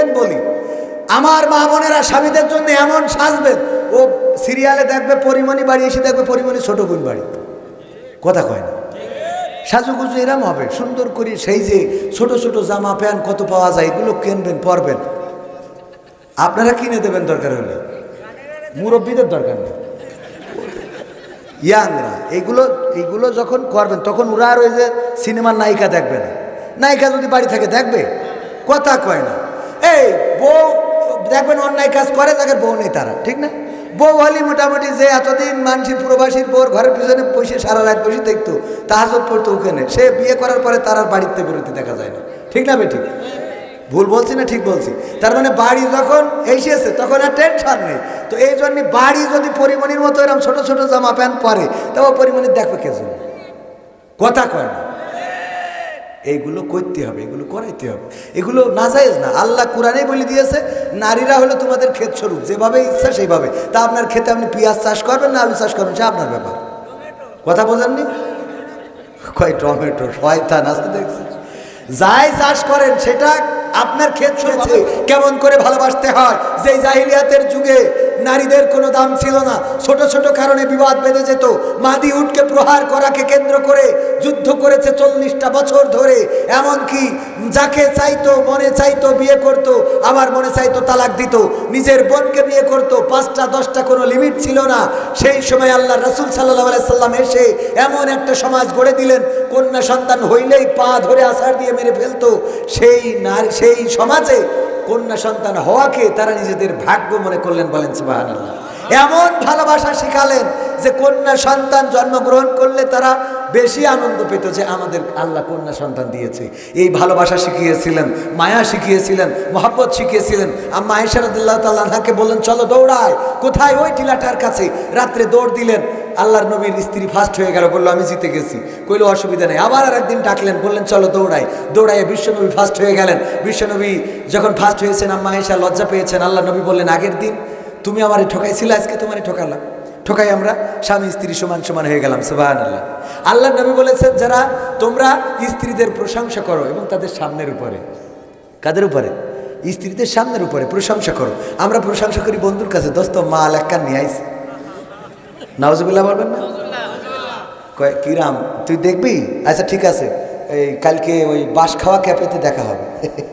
Open বলি। আমার মা বোনেরা স্বামীদের জন্য এমন সাজবেন, ও সিরিয়ালে দেখবে পরিমণি বাড়ি, এসে দেখবে পরিমণি ছোট বোন বাড়ি। কথা কয় না। সাজুগুজু এরম হবে, সুন্দর করে সেই যে ছোট ছোট জামা, প্যান্ট কত পাওয়া যায়, এগুলো কিনবেন, পরবেন। আপনারা কিনে দেবেন দরকার হলে। মুরব্বীদের দরকার নেই। ইয়াংরা, এগুলো এগুলো যখন করবেন, তখন ওরা আর ওই যে সিনেমার নায়িকা দেখবে না। নায়িকা যদি বাড়ি থাকে, দেখবে? কথা কয় না। এই বউ, দেখবেন অন্যায় কাজ করে তাকে বউ নেই তারা, ঠিক না? বউ হলি মোটামুটি যে এতদিন মানসিক প্রবাসীর পর ঘরের পিছনে বসে সারা রাত বসে দেখতো তাহাজত পড়তো ওখানে। সে বিয়ে করার পরে তার আর বাড়িতে বেরোতে দেখা যায় না। ঠিক না বেঠিক ভুল বলছি না ঠিক বলছি? তার মানে বাড়ি যখন এসেছে, তখন আর টেনশন নেই। তো এই জন্যে বাড়ি যদি পরিমণির মতো এরকম ছোট ছোট জামা প্যান্ট পরে তবে পরিমণির দেখবে কে জন্য? কথা কয় না। এইগুলো করতে হবে, এগুলো করাইতে হবে। এগুলো না নাজায়েজ না। আল্লাহ কোরআনেই বলে দিয়েছে, নারীরা হলো তোমাদের ক্ষেত স্বরূপ যেভাবে ইচ্ছা সেইভাবে। তা আপনার ক্ষেতে আপনি পেঁয়াজ চাষ করবেন না আলু চাষ করবেন, সে আপনার ব্যাপার। কথা বোঝেননি কয় টমেটো, শয়তান আছে দেখছি। যাই চাষ করেন, সেটা আপনার ক্ষেত কেমন করে ভালোবাসতে হয়? যে জাহিলিয়াতের যুগে নারীদের কোনো দাম ছিল না। ছোট ছোট কারণে বিবাদ বেঁধে যেত। মাদি উঠকে প্রহার করাকে কেন্দ্র করে যুদ্ধ করেছে চল্লিশটা বছর ধরে। এমনকি যাকে চাইতো, মনে চাইতো বিয়ে করত আবার মনে চাইতো তালাক দিত। নিজের বোনকে বিয়ে করত, পাঁচটা, দশটা কোনো লিমিট ছিল না। সেই সময় আল্লাহ রসুল সাল্লাহ সাল্লাম এসে এমন একটা সমাজ গড়ে দিলেন। কন্যা সন্তান হইলেই পা ধরে আছাড় দিয়ে মেরে ফেলতো। সেই নারী, সেই সমাজে কন্যা সন্তান হওয়াকে তারা নিজেদের ভাগ্য মনে করলেন, বলেন সুবাহান এমন ভালোবাসা শিখালেন যে কন্যা সন্তান জন্মগ্রহণ করলে তারা বেশি আনন্দ পেত যে আমাদের আল্লাহ কন্যা সন্তান দিয়েছে। এই ভালোবাসা শিখিয়েছিলেন, মায়া শিখিয়েছিলেন, মহাব্বত শিখিয়েছিলেন। আম্মা আয়সারদুল্লাহ তাল্লাহাকে বললেন, চলো দৌড়ায়। কোথায় ওই টিলাটার কাছে? রাত্রে দৌড় দিলেন। আল্লাহর নবীর স্ত্রী ফার্স্ট হয়ে গেল, বলল, আমি জিতে গেছি। কইলো, অসুবিধা নেই। আবার আর একদিন ডাকলেন, বললেন, চলো দৌড়াই। দৌড়াইয়ে বিশ্বনবী ফার্স্ট হয়ে গেলেন। বিশ্বনবী যখন ফার্স্ট হয়েছেন, আম্মা আয়েশা লজ্জা পেয়েছেন। আল্লাহ নবী বললেন, আগের দিন তুমি আমারে ঠকাইছিলে, আজকে তোমারে ঠকালাম ঠকাই আমরা, স্বামী স্ত্রী সমান সমান হয়ে গেলাম। সুবাহান আল্লাহ আল্লাহ নবী বলেছেন, যারা তোমরা স্ত্রীদের প্রশংসা করো এবং তাদের সামনের উপরে কাদের উপরে? স্ত্রীদের সামনের উপরে প্রশংসা করো। আমরা প্রশংসা করি বন্ধুর কাছে, দোস্ত মা একখান নিয়ে আইস। নাওজবিল্লা বলবেন না? কিরাম তুই দেখবি? আচ্ছা ঠিক আছে। এই কালকে ওই বাঁশ খাওয়া ক্যাফেতে দেখা হবে।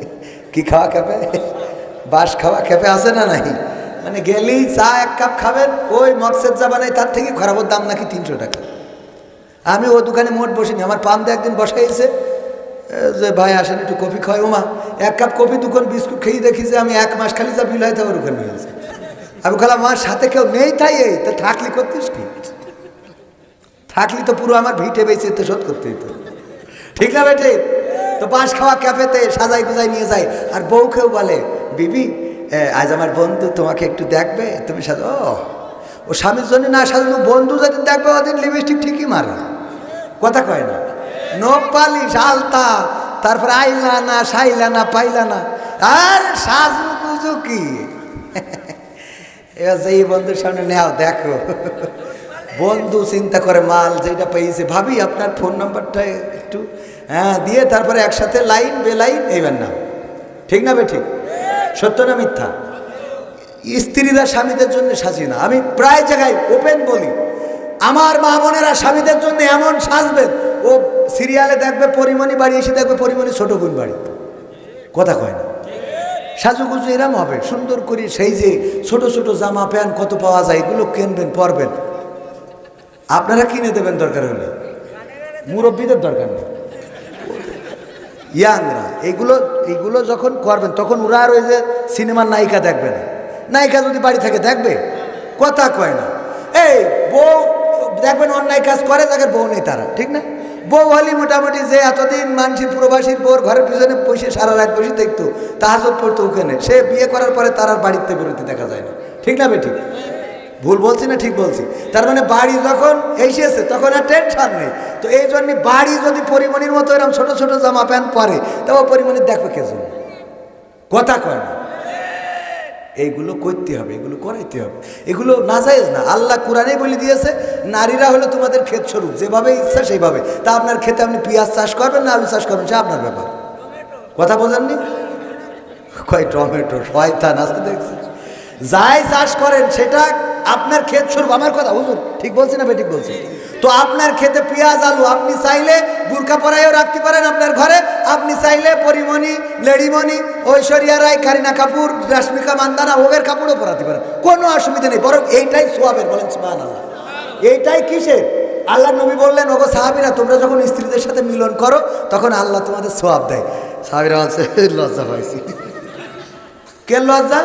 কি খাওয়া ক্যাফে? বাঁশ খাওয়া ক্যাফে আছে না নাই? মানে গেলেই চা এক কাপ খাবেন, ওই মকসেদ চা বানাই, তার থেকে খরাবর দাম নাকি তিনশো টাকা। আমি ও দোকানে মোট বসিনি, আমার পাম দিয়ে একদিন বসাইছে যে ভাই আসেন, একটু কফি খাওয়াই। ওমা, এক কাপ কফি দুখন বিস্কুট খেয়ে দেখি যে আমি এক মাস খালি যা বিল হয় তা ওর ওখানে হয়েছে। আমি খেলাম আমার সাথে কেউ নেই তাই এই? তা থাকলি করতিস কি? থাকলি তো পুরো আমার ভিটে বেঁচে তো শোধ করতেই তো। ঠিক না বেটে? তো বাঁশ খাওয়া ক্যাফেতে সাজাই গুজাই নিয়ে যায়। আর বউকেও বলে, বিবি আজ আমার বন্ধু তোমাকে একটু দেখবে। তুমি সাজ ও ও স্বামীর জন্য না সাজানো বন্ধু যেদিন দেখবে, ওদিন লিপস্টিক ঠিকই মারে। কথা কয় না। নখ পালিশ, আলতা, তারপরে আইলা না, সাইলা না, পাইলা না। আর সাজু গুজু কি? এবার যে এই বন্ধুর সামনে নেও, দেখো। বন্ধু চিন্তা করে মাল যেটা পেয়েছে। ভাবি, আপনার ফোন নাম্বারটা একটু হ্যাঁ দিয়ে তারপরে একসাথে লাইন, বেলাইন, এইবার না ঠিক না বে ঠিক? সত্য না মিথ্যা? স্ত্রীরা স্বামীদের জন্য সাজি না আমি প্রায় জায়গায় ওপেন বলি, আমার মা বোনেরা স্বামীদের জন্য এমন সাজবেন ও সিরিয়ালে দেখবে, পরিমণি বাড়ি এসে দেখবে, পরিমণি ছোট বোন বাড়ি। কথা কয় না। সাজুগুজু এরম হবে। সুন্দর করে সেই যে ছোট ছোট জামা, প্যান্ট কত পাওয়া যায়, এগুলো কিনবেন, পরবেন। আপনারা কিনে দেবেন দরকার হলে। মুরব্বীদের দরকার নেই। ইয়াংরা, এগুলো এগুলো যখন করবেন, তখন ওরা আর ওই যে সিনেমার নায়িকা দেখবে না। নায়িকা যদি বাড়ি থাকে, দেখবে? কথা কয় না। এই, বউ, দেখবেন অন্যায় কাজ করে তাকে বউ নেই তারা। ঠিক না? বউ হলি মোটামুটি যে এতদিন মানসিক প্রবাসীর পর ঘরের পিছনে বসে সারা রাত বসে দেখতো তাহাজত পড়তো ওখানে। সে বিয়ে করার পরে তার আর বাড়িতে বেরোতে দেখা যায় না। ঠিক না বেঠিক ভুল বলছি না ঠিক বলছি? তার মানে বাড়ি যখন এসেছে, তখন আর টেনশন নেই। তো এই জন্য বাড়ি যদি পরিমণির মতো এরকম ছোট ছোট জামা প্যান্ট পরে, তবে পরিমণির দেখবে কে জন্য। কথা কয় না। এইগুলো করতে হবে, এগুলো করাইতে হবে। এগুলো নাজায়েজ না। আল্লাহ কোরআনেই বলে দিয়েছে, নারীরা হলো তোমাদের ক্ষেত স্বরূপ যেভাবে ইচ্ছা সেইভাবে। তা আপনার ক্ষেতে আপনি পেঁয়াজ চাষ করবেন না আলু চাষ করবেন, সে আপনার ব্যাপার। কথা বোঝেননি? কয় টমেটো, শয়তান আছে দেখছি। যাই চাষ করেন, সেটা আপনার ক্ষেত স্বরূপ আমার কথা, হুজুর, ঠিক বলছি না ঠিক বলছি? তো আপনার খেতে পেঁয়াজ, আলু, আপনি চাইলে বুরকা পরাইও রাখতে পারেন আপনার ঘরে। আপনি চাইলে পরিমণি, লেডিমণি ঐশ্বরিয়া রায়, কারিনা কাপুর, রাশ্মিকা মান্দানা, ওগের কাপড়ও পরাতে পারেন কোনো অসুবিধা নেই, বরং এইটাই সোয়াবের বলেন সুবহান আল্লাহ এইটাই কিসের? আল্লাহ নবী বললেন, ওগো সাহাবিরা, তোমরা যখন স্ত্রীদের সাথে মিলন করো, তখন আল্লাহ তোমাদের সোয়াব দেয়। সাহাবিরা বলছে, লজ্জা পাইছি। কে লজ্জা?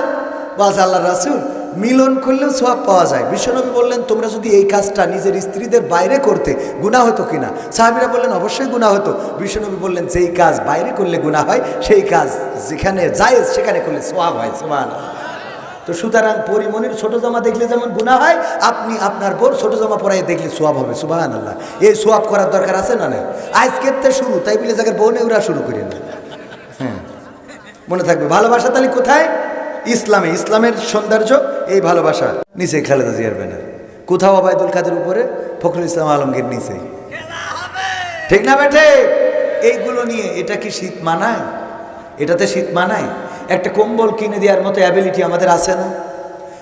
বলছে আল্লাহ রাসুল। মিলন করলেও সোয়াব পাওয়া যায়। বিশ্বনবী বললেন, তোমরা যদি এই কাজটা নিজের স্ত্রীদের বাইরে করতে গুণা হতো কিনা? সাহাবিরা বললেন, অবশ্যই গুণা হতো। বিশ্বনবী বললেন, যেই কাজ বাইরে করলে গুণা হয়, সেই কাজ যেখানে যায়, সেখানে করলে সোয়াব হয়। সোয়াব তো সুতরাং পরিমণির ছোট জামা দেখলে যেমন গুণা হয়, আপনি আপনার বোর ছোট জামা পরাই দেখলে সোয়াব হবে। সুবাহান আল্লাহ এই সোয়াব করার দরকার আছে না নাই? আজকের তো শুরু তাই বলে যাকে বউ ওরা শুরু করি না হ্যাঁ। মনে থাকবে, ভালোবাসা তাহলে কোথায়? ইসলামে, ইসলামের সৌন্দর্য, এই ভালোবাসা। নিচে খালেদা জিয়ার ব্যানার। কোথাও আবায়দুল কাদের উপরে, ফখরুল ইসলাম আলমগীর নিচে। ঠিক না বেঠে? এইগুলো নিয়ে এটা কি শীত মানায়? এটাতে শীত মানায়? একটা কম্বল কিনে দেওয়ার মতো অ্যাবিলিটি আমাদের আছে না?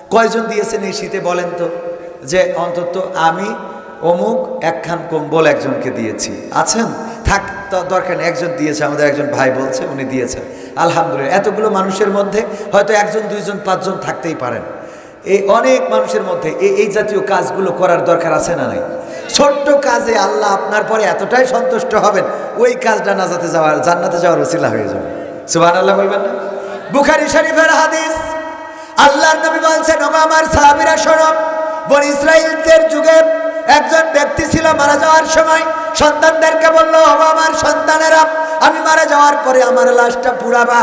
কয়জন দিয়েছেন এই শীতে বলেন তো? যে অন্তত আমি অমুক একখান কম্বল একজনকে দিয়েছি। আছেন? থাক দরকার নেই, একজন দিয়েছে, আমাদের একজন ভাই বলছে, উনি দিয়েছেন। আলহামদুলিল্লাহ, এতগুলো মানুষের মধ্যে হয়তো একজন, দুইজন, পাঁচজন থাকতেই পারেন। এই অনেক মানুষের মধ্যে এই এই জাতীয় কাজগুলো করার দরকার আছে না নাই? ছোট্ট কাজে আল্লাহ আপনার পরে এতটাই সন্তুষ্ট হবেন, ওই কাজটা নাজাতে যাওয়ার, জান্নাতে যাওয়ার ওসিলা হয়ে যাবে। সুবহান আল্লাহ বলবেন না? বুখারি শরীফের হাদিস, আল্লাহর নবী বলছেন আমার সাহাবীরা, শোনো, বন ইসরায়েলদের যুগে একজন ব্যক্তি ছিল মারা যাওয়ার সময়, সন্তানদেরকে বলল ওগো আমার সন্তানেরা, আমি মারা যাওয়ার পরে আমার লাশটা পুড়াবা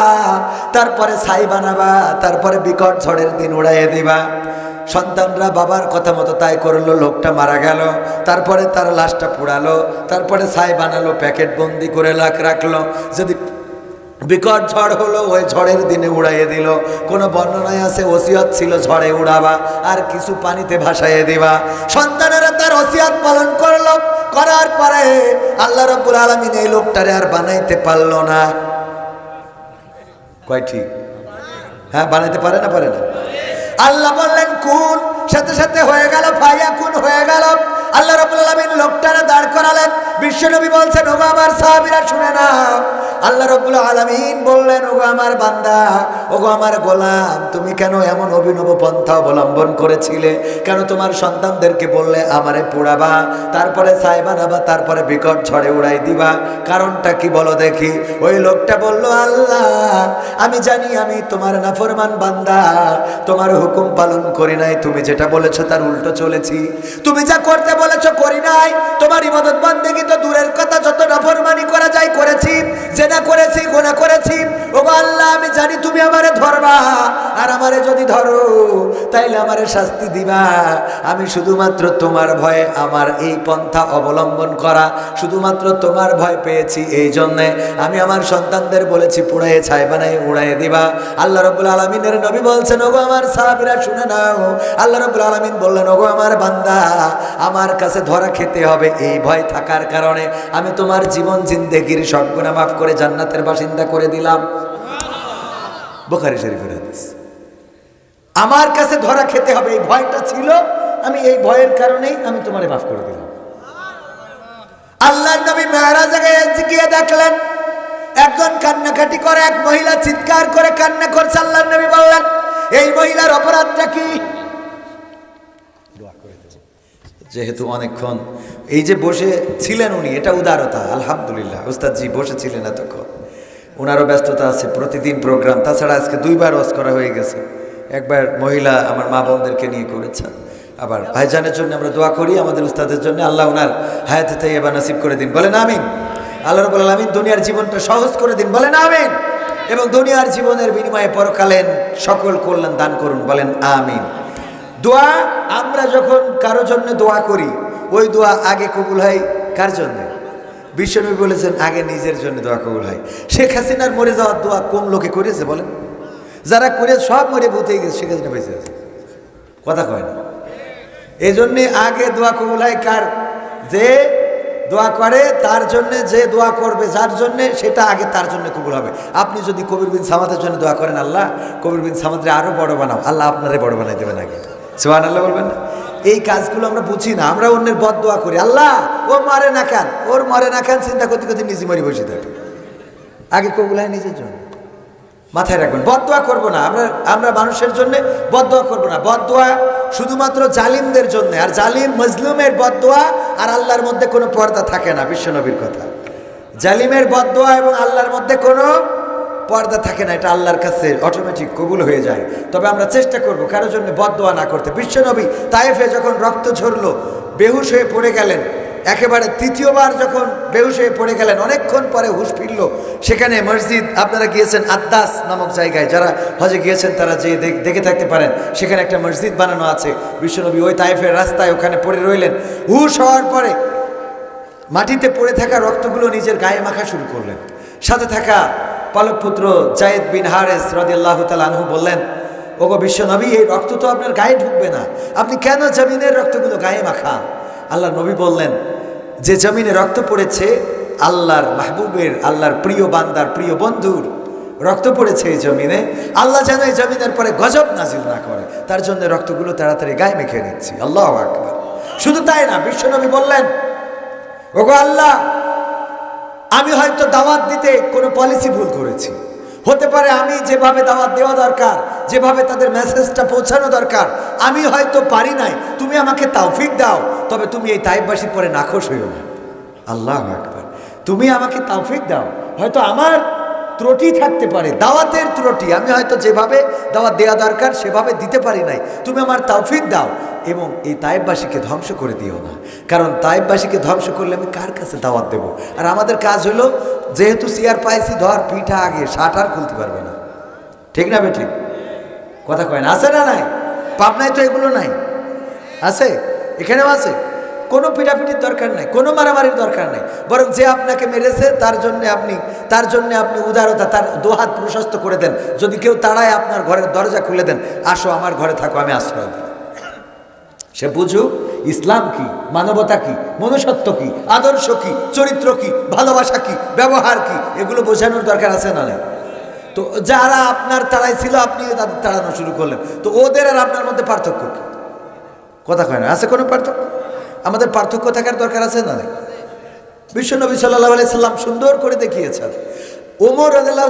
তারপরে ছাই বানাবা, তারপরে বিকট ঝড়ের দিন উড়াইয়ে দিবা। সন্তানরা বাবার কথা মতো তাই করল, লোকটা মারা গেল, তারপরে তার লাশটা পুড়ালো তারপরে ছাই বানালো, প্যাকেট বন্দি করে লাখ রাখল। যদি বিকট ঝড় হলো, ওই ঝড়ের দিনে উড়াইয়ে দিল। কোনো বর্ণনায় আছে, ওসিয়ত ছিল ঝড়ে উড়াবা, আর কিছু পানিতে ভাসাইয়ে দিবা। সন্তানেরা ওসিয়ত পালন করল, করার পরে আল্লাহ রব্বুল আলমিন এই লোকটারে আর বানাইতে পারল না। কয় ঠিক? হ্যাঁ বানাইতে পারে না পারে না? আল্লাহ বললেন, কোন সাথে সাথে হয়ে গেল ভাইয়া কোন হয়ে গেল। আল্লাহ রবুল আলমিন লোকটারে দাঁড় করালেন। বিশ্বনবী বলছেন, ওগো আমার সাহাবিরা, শুনে না আল্লাহ রব্বুল আলমিন বললেন, ওগো আমার বান্দা, ওগো আমার গোলাম, তুমি কেন এমন অভিনব পন্থা অবলম্বন করেছিলে? কেন তোমার সন্তানদেরকে বললে আমারে পোড়াবা? তারপরে ছাই বানাবা, তারপরে বিকট ঝড়ে উড়াই দিবা। কারণটা কি বলো দেখি? ওই লোকটা বলল, আল্লাহ, আমি জানি আমি তোমার নাফরমান বান্দা। তোমার হুকুম পালন করি নাই, তুমি যেটা বলেছ তার উল্টো চলেছি। তুমি যা করতে বলেছ করি নাই। তোমার ইবাদত বান্দেগি তো দূরের কথা, যত নাফরমানি করা যায় করেছি। জেনা করেছি, গোনা করেছি। ও আল্লাহ, আমি জানি তুমি আমারে ধরবা। আর আমারে যদি ধরো, তাইলে আমারে শাস্তি দিবা। আমি শুধুমাত্র তোমার ভয়ে আমার এই পন্থা অবলম্বন করা শুধুমাত্র তোমার ভয় পেয়েছি এই জন্যে। আমি আমার সন্তানদের বলেছি পুড়াইয়ে ছাই বানাই উড়াইয়ে দিবা। আল্লাহ রব্বুল আলমিনের নবী বলছেন, ওগো আমার সাহাবিরা, শুনে নাও। আল্লাহ রব্বুল আলমিন বললেন, ওগো আমার বান্দা, আমার কাছে ধরা খেতে হবে, এই ভয় থাকার কারণে আমি তোমার জীবন, জিন্দেগির সব গুণা মাফ করে জান্নাতের বাসিন্দা করে দিলাম। বোখারি শরীফের হাদিস। আমার কাছে ধরা খেতে হবে, এই ভয়টা ছিল, আমি এই ভয়ের কারণেই আমি তোমারে মাফ করে দিলাম। আল্লাহ নবী মেহরাজে গিয়ে দেখলেন। একজন কান্নাকাটি করে, এক মহিলা চিৎকার করে কান্না করছে আল্লাহ নবী বললেন, এই মহিলার অপরাধটা কি? যেহেতু অনেকক্ষণ। এই যে বসে ছিলেন উনি, এটা উদারতা, আলহামদুলিল্লাহ। উস্তাদজি বসেছিলেন এতক্ষণ। ওনারও ব্যস্ততা আছে, প্রতিদিন প্রোগ্রাম তাছাড়া আজকে দুইবার ওয়াজ করা হয়ে গেছে। একবার মহিলা আমার মা বোনদেরকে নিয়ে করেছেন। আবার ভাইজানের জন্য আমরা দোয়া করি, আমাদের উস্তাদের জন্য। আল্লাহ ওনার হায়াতে তাই এবার নাসিব করে দিন। বলেন আমিন। আল্লাহ রবুল আলমিন দুনিয়ার জীবনটা সহজ করে দিন। বলেন আমিন। এবং দুনিয়ার জীবনের বিনিময়ে পরকালেন সকল কল্যাণ দান করুন। বলেন আমিন। দোয়া আমরা যখন কারও জন্য দোয়া করি, ওই দোয়া আগে কবুল হয় কার জন্যে? বিশ্বনবী বলেছেন, আগে নিজের জন্য দোয়া কবুল হয়। শেখ হাসিনার মরে যাওয়ার দোয়া কোন লোকে করেছে বলেন? যারা করে সব মরে ভূতে গেছে, শেখ হাসিনা বেঁচে আছে। কথা কয় না। এই জন্যে আগে দোয়া কবুল হয় কার? যে দোয়া করে, তার জন্য যে দোয়া করবে, যার জন্য, সেটা আগে তার জন্য কবুল হবে। আপনি যদি কবির বিন সামাদের জন্য দোয়া করেন আল্লাহ, কবির বিন সামাদরে আরও বড় বানাও। আল্লাহ আপনারে বড় বানাই দেবেন আগে। সোহান আল্লাহ বলবেন না? এই কাজগুলো আমরা বুঝি না, আমরা অন্যের বদ দোয়া করি। আল্লাহ, ও মারে না খান ওর মারে না খান চিন্তা করতে করতে নিজে মরি বসে থাকে। আগে কবুল হয় নিজের জন্য। মাথায় রাখবেন বদ দোয়া করব না। আমরা আমরা মানুষের জন্য বদ দোয়া করব না। বদোয়া শুধুমাত্র জালিমদের জন্য। আর জালিম মজলুমের বদ দোয়া আর আল্লাহর মধ্যে কোনো পর্দা থাকে না, বিশ্বনবীর কথা। জালিমের বদ দোয়া এবং আল্লাহর মধ্যে কোনো পর্দা থাকে না, এটা আল্লাহর কাছে অটোমেটিক কবুল হয়ে যায়। তবে আমরা চেষ্টা করব কারোর জন্য বদোয়া না করতে। বিশ্বনবী তাইফে যখন রক্ত ঝরলো, বেহুশ হয়ে পড়ে গেলেন। একেবারে তৃতীয়বার যখন বেহুশ হয়ে পড়ে গেলেন, অনেকক্ষণ পরে হুশ ফিরল। সেখানে মসজিদ, আপনারা গিয়েছেন আদ্দাস নামক জায়গায়। যারা হজে গিয়েছেন, তারা যে দেখ- থাকতে পারেন। সেখানে একটা মসজিদ বানানো আছে। বিশ্বনবী ওই তাইফের রাস্তায় ওখানে পড়ে রইলেন। হুশ হওয়ার পরে মাটিতে পড়ে থাকা রক্তগুলো নিজের গায়ে মাখা শুরু করলেন। সাথে থাকা পালক পুত্র জায়েদ বিন হারেস রদিয়াল্লাহ আনহু বললেন, ওগো বিশ্বনবী এই রক্ত তো আপনার গায়ে ঢুকবে না। আপনি কেন জমিনের রক্তগুলো গায়ে মাখান? আল্লাহ নবী বললেন, যে জমিনে রক্ত পড়েছে, আল্লাহর মাহবুবের, আল্লাহর প্রিয় বান্দার প্রিয় বন্ধুর রক্ত পড়েছে এই জমিনে, আল্লাহ যেন এই জমিনের পরে গজব নাজিল না করে। তার জন্য রক্তগুলো তাড়াতাড়ি গায়ে মেখে নিচ্ছি। আল্লাহ আকবার। শুধু তাই না বিশ্বনবী বললেন, ওগো আল্লাহ আমি হয়তো দাওয়াত দিতে কোনো পলিসি ভুল করেছি। হতে পারে আমি যেভাবে দাওয়াত দেওয়া দরকার, যেভাবে তাদের মেসেজটা পৌঁছানো দরকার, আমি হয়তো পারি নাই। তুমি আমাকে তাওফিক দাও, তবে তুমি এই তাইববাসীর পরে নাখোশ হইও না। আল্লাহ আকবার। তুমি আমাকে তাওফিক দাও। হয়তো আমার ত্রুটি থাকতে পারে, দাওয়াতের ত্রুটি। আমি হয়তো যেভাবে দাওয়াত দেওয়া দরকার, সেভাবে দিতে পারি নাই। তুমি আমার তাওফিক দাও। এবং এই তাইববাসীকে ধ্বংস করে দিও না। কারণ তাইববাসীকে ধ্বংস করলে আমি কার কাছে দাওয়াত দেব? আর আমাদের কাজ হলো, যেহেতু সিয়ার পাইছি, ধর, পিঠা আগে আর খুলতে পারবে না। ঠিক না বেটি? কথা কয় না। আছে না নাই? পাবনায় তো এগুলো নাই। আছে? এখানেও আছে। কোনো পিঠাপিঠির দরকার নাই, কোনো মারামারির দরকার নাই। বরং যে আপনাকে মেরেছে, তার জন্য আপনি, তার জন্য আপনি উদারতা, তার দোহাত প্রশস্ত করে দেন। যদি কেউ তাড়ায় আপনার ঘরের দরজা খুলে দেন, আসো, আমার ঘরে থাকো, আমি আশ্রয় দিই। সে বুঝুক, ইসলাম কি, মানবতা কি, মনুষ্যত্ব কি, আদর্শ কি, চরিত্র কি, ভালোবাসা কি, ব্যবহার কি, এগুলো বোঝানোর দরকার আছে না তো যারা আপনার তাড়াই ছিল, আপনি তাদের তাড়ানো শুরু করলেন। তো ওদের আর আপনার মধ্যে পার্থক্য কি? কথা কয় না, আছে কোনো পার্থক্য? আমাদের পার্থক্য থাকার দরকার আছে না নাই? বিশ্বনবী সাল্লাহ আলাইসাল্লাম সুন্দর করে দেখিয়েছেন। ওমর আদাল্লাহ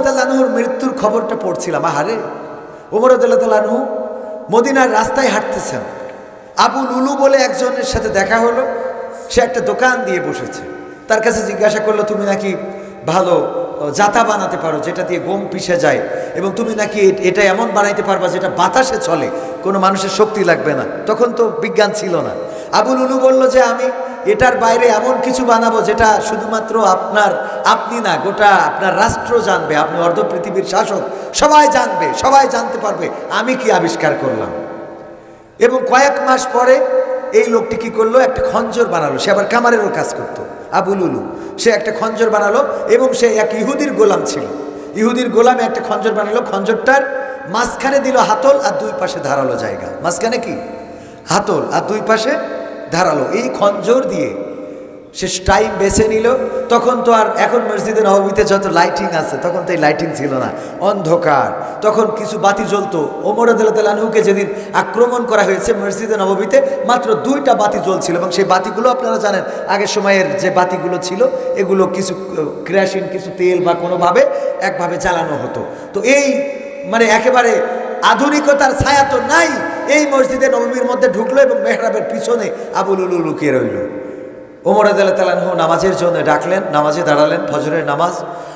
মৃত্যুর খবরটা পড়ছিলাম, আহারে। ওমর আদাল্লাহ তাল্লাহু মদিনার রাস্তায় হাঁটতেছেন। আবু লুলু বলে একজনের সাথে দেখা হলো। সে একটা দোকান দিয়ে বসেছে। তার কাছে জিজ্ঞাসা করল, তুমি নাকি ভালো জাতা বানাতে পারো, যেটা দিয়ে গম পিষে যায়? এবং তুমি নাকি এটা এমন বানাইতে পারবা যেটা বাতাসে চলে? কোনো মানুষের শক্তি লাগবে না। তখন তো বিজ্ঞান ছিল না। আবু লুলু বলল যে, আমি এটার বাইরে এমন কিছু বানাবো যেটা শুধুমাত্র আপনার, আপনি না, গোটা আপনার রাষ্ট্র জানবে। আপনি অর্ধ পৃথিবীর শাসক। সবাই জানবে, সবাই জানতে পারবে। আমি কি আবিষ্কার করলাম? এবং কয়েক মাস পরে এই লোকটি কি করল? একটা খঞ্জর বানালো। সে আবার কামারেরও কাজ করত আবুল উলু সে একটা খঞ্জর বানালো এবং সে এক ইহুদির গোলাম ছিল। ইহুদির গোলামে একটা খঞ্জর বানালো। খঞ্জরটার মাঝখানে দিল হাতল আর দুই পাশে ধারালো জায়গা। মাঝখানে কি? হাতল আর দুই পাশে ধারালো। এই খঞ্জর দিয়ে সে টাইম বেছে নিল, তখন তো আর এখন মসজিদে নবমীতে যত লাইটিং আছে, তখন তো এই লাইটিং ছিল না। অন্ধকার। তখন কিছু বাতি জ্বলতো। ওমর আদালতালুকে যেদিন আক্রমণ করা হয়েছে মসজিদে নবমীতে, মাত্র দুইটা বাতি জ্বলছিল এবং সেই বাতিগুলো আপনারা জানেন, আগের সময়ের যে বাতিগুলো ছিল, এগুলো কিছু ক্রাশিন কিছু তেল বা কোনোভাবে একভাবে জ্বালানো হতো। তো এই মানে একেবারে আধুনিকতার ছায়া তো নাই, এই মসজিদে নবমীর মধ্যে ঢুকলো এবং মেহরাবের পিছনে আবুল উলু লুকিয়ে রইল। ওমর আদালতালানহু নামাজের জন্য ডাকলেন, নামাজে দাঁড়ালেন, ফজরের নামাজ।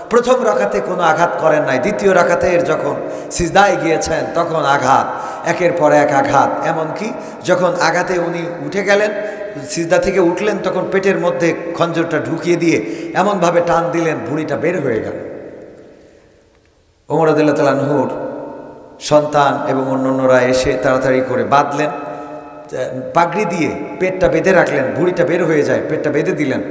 প্রথম রাখাতে কোনো আঘাত করেন নাই, দ্বিতীয় রাখাতে এর যখন সিজদায় গিয়েছেন তখন আঘাত, একের পর এক আঘাত। এমনকি যখন আঘাতে উনি উঠে গেলেন, সিজদা থেকে উঠলেন, তখন পেটের মধ্যে খঞ্জরটা ঢুকিয়ে দিয়ে এমনভাবে টান দিলেন, ভুঁড়িটা বের হয়ে গেল। ওমর আদাল্লাহ তালানহুর সন্তান এবং অন্যান্যরা এসে তাড়াতাড়ি করে বাঁধলেন। পাগড়ি দিয়ে পেটটা বেঁধে রাখলেন, ভুড়িটা বের হয়ে যায়, পেটটা বেঁধে দিলেন।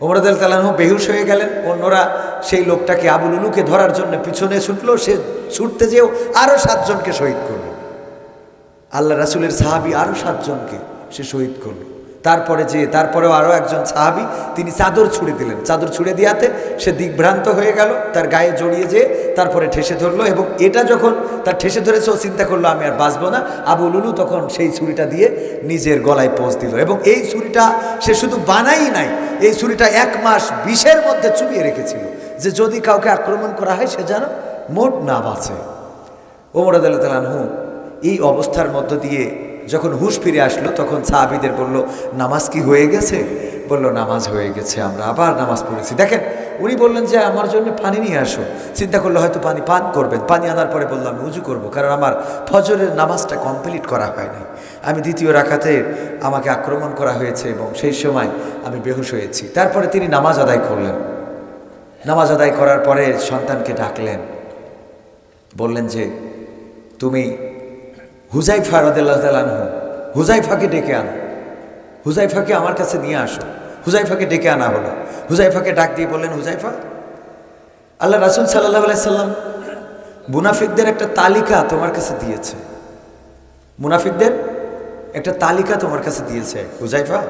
ওমরাদ তালানহু বেহুশ হয়ে গেলেন, অন্যরা সেই লোকটাকে আবুল উলুকে ধরার জন্য পিছনে ছুটলো, সে ছুটতে যেও আরও সাতজনকে শহীদ করল। আল্লাহ রাসুলের সাহাবি আরও সাতজনকে সে শহীদ করল। তারপরে যে, তারপরেও আরও একজন সাহাবি, তিনি চাদর ছুঁড়ে দিলেন। চাদর ছুঁড়ে দিয়াতে সে দিকভ্রান্ত হয়ে গেল, তার গায়ে জড়িয়ে যেয়ে তারপরে ঠেসে ধরলো এবং এটা যখন তার ঠেসে ধরেছে, ও চিন্তা করল, আমি আর বাঁচবো না। আবু লুলু তখন সেই ছুরিটা দিয়ে নিজের গলায় পোষ দিল এবং এই ছুরিটা সে শুধু বানাই নাই, এই ছুরিটা এক মাস বিষের মধ্যে চুপিয়ে রেখেছিল। যে যদি কাউকে আক্রমণ করা হয়, সে যেন মোট না বাঁচে। ওমর আদালতালানহু এই অবস্থার মধ্য দিয়ে যখন হুশ ফিরে আসলো, তখন সাহাবিদের বলল, নামাজ কি হয়ে গেছে? বলল, নামাজ হয়ে গেছে, আমরা আবার নামাজ পড়েছি। দেখেন, উনি বললেন যে, আমার জন্য পানি নিয়ে আসো। চিন্তা করলে, হয়তো পানি পান করবেন। পানি আনার পরে বলল, আমি উজু করব, কারণ আমার ফজরের নামাজটা কমপ্লিট করা হয়নি। আমি দ্বিতীয় রাখাতে আমাকে আক্রমণ করা হয়েছে এবং সেই সময় আমি বেহুশ হয়েছি। তারপরে তিনি নামাজ আদায় করলেন। নামাজ আদায় করার পরে সন্তানকে ডাকলেন। বললেন যে, তুমি হুজাইফা রদাল্লাহ তালানহু হুজাইফাকে ডেকে আনো। হুজাইফাকে আমার কাছে নিয়ে আসো। হুজাইফাকে ডেকে আনা হলো। হুজাইফাকে ডাক দিয়ে বললেন, হুজাইফা, আল্লাহ রাসুল সাল্লাহ সাল্লাম মুনাফিকদের একটা তালিকা তোমার কাছে দিয়েছে। মুনাফিকদের একটা তালিকা তোমার কাছে দিয়েছে, হুজাইফা,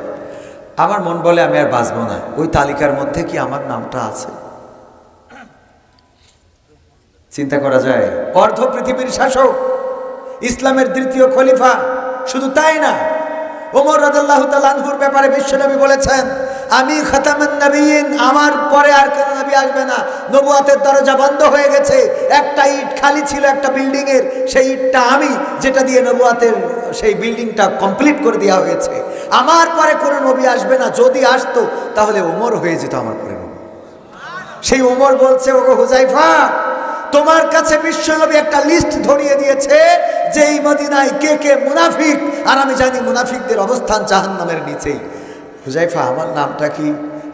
আমার মন বলে আমি আর বাঁচবো না। ওই তালিকার মধ্যে কি আমার নামটা আছে? চিন্তা করা যায়। অর্ধ পৃথিবীর শাসক ইসলামের দ্বিতীয় খলিফা। শুধু তাই না, ওমর রাজাল্লাহ তালানহুর ব্যাপারে বিশ্বনবী বলেছেন, আমি খতামান আমার পরে আর কোনো নবী আসবে না। নবুয়াতের দরজা বন্ধ হয়ে গেছে। একটা ইট খালি ছিল একটা বিল্ডিং এর সেই ইটটা আমি, যেটা দিয়ে নবুয়াতের সেই বিল্ডিংটা কমপ্লিট করে দেওয়া হয়েছে। আমার পরে কোনো নবী আসবে না। যদি আসতো, তাহলে ওমর হয়ে যেত আমার পরে সেই ওমর বলছে, ওগো হুজাইফা তোমার কাছে বিশ্বনবী একটা লিস্ট ধরিয়ে দিয়েছে যে এই মদিনায় কে কে মুনাফিক, আর আমি জানি মুনাফিকদের অবস্থান জাহান নামের নিচেই। হুজাইফা, আমার নামটা কি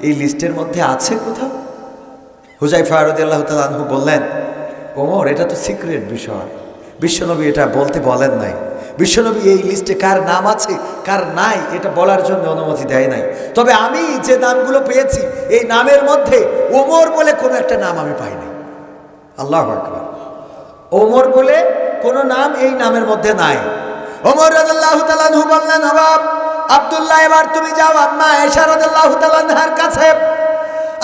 এই লিস্টের মধ্যে আছে কোথাও? হুজাইফা রদিয়াল্লাহ তালু বললেন, ওমর, এটা তো সিক্রেট বিষয়। বিশ্বনবী এটা বলতে বলেন নাই। বিশ্বনবী এই লিস্টে কার নাম আছে, কার নাই, এটা বলার জন্য অনুমতি দেয় নাই। তবে আমি যে নামগুলো পেয়েছি, এই নামের মধ্যে ওমর বলে কোনো একটা নাম আমি পাইনি। আল্লাহ আকবার। ওমর বলে, কোনো নাম এই নামের মধ্যে নাই। ওমর তাআলা বললেন অবাব আব্দুল্লাহ, এবার তুমি যাও, আম্মা আয়েশা তাআলার কাছে।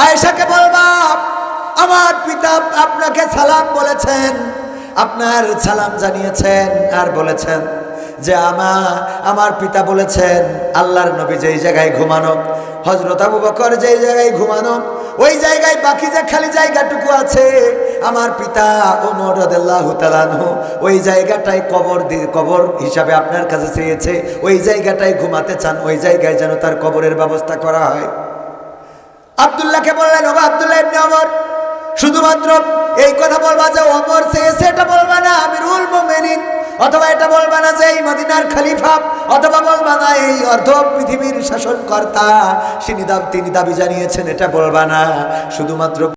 আয়েশাকে বলবা, আমার পিতা আপনাকে সালাম বলেছেন, আপনার সালাম জানিয়েছেন আর বলেছেন যে আমা, আমার পিতা বলেছেন, আল্লাহর নবী যেই জায়গায় ঘুমানো হজরত আবু বকর যেই জায়গায় ঘুমানো ওই জায়গায় বাকি যে খালি জায়গাটুকু আছে, আমার পিতা ওমর রাদিয়াল্লাহু তাআলাহু ওই জায়গাটায় কবর দিয়ে কবর হিসাবে আপনার কাছে চেয়েছে, ওই জায়গাটায় ঘুমাতে চান, ওই জায়গায় যেন তার কবরের ব্যবস্থা করা হয়। আব্দুল্লাহকে বললেন, ওগো আবদুল্লাহ ইবনে ওমর, শুধুমাত্র এই কথা বলবা যে অমর চেয়েছে, এটা বলবা না, আমিরুল মুমিনিন। অথবা এটা বলবা না যে এই মদিনার খালিফা, অথবা বলবা না এই অর্ধ পৃথিবীর শাসনকর্তা তিনি দাবি তিনি দাবি জানিয়েছেন, এটা বলবা না। শুধুমাত্র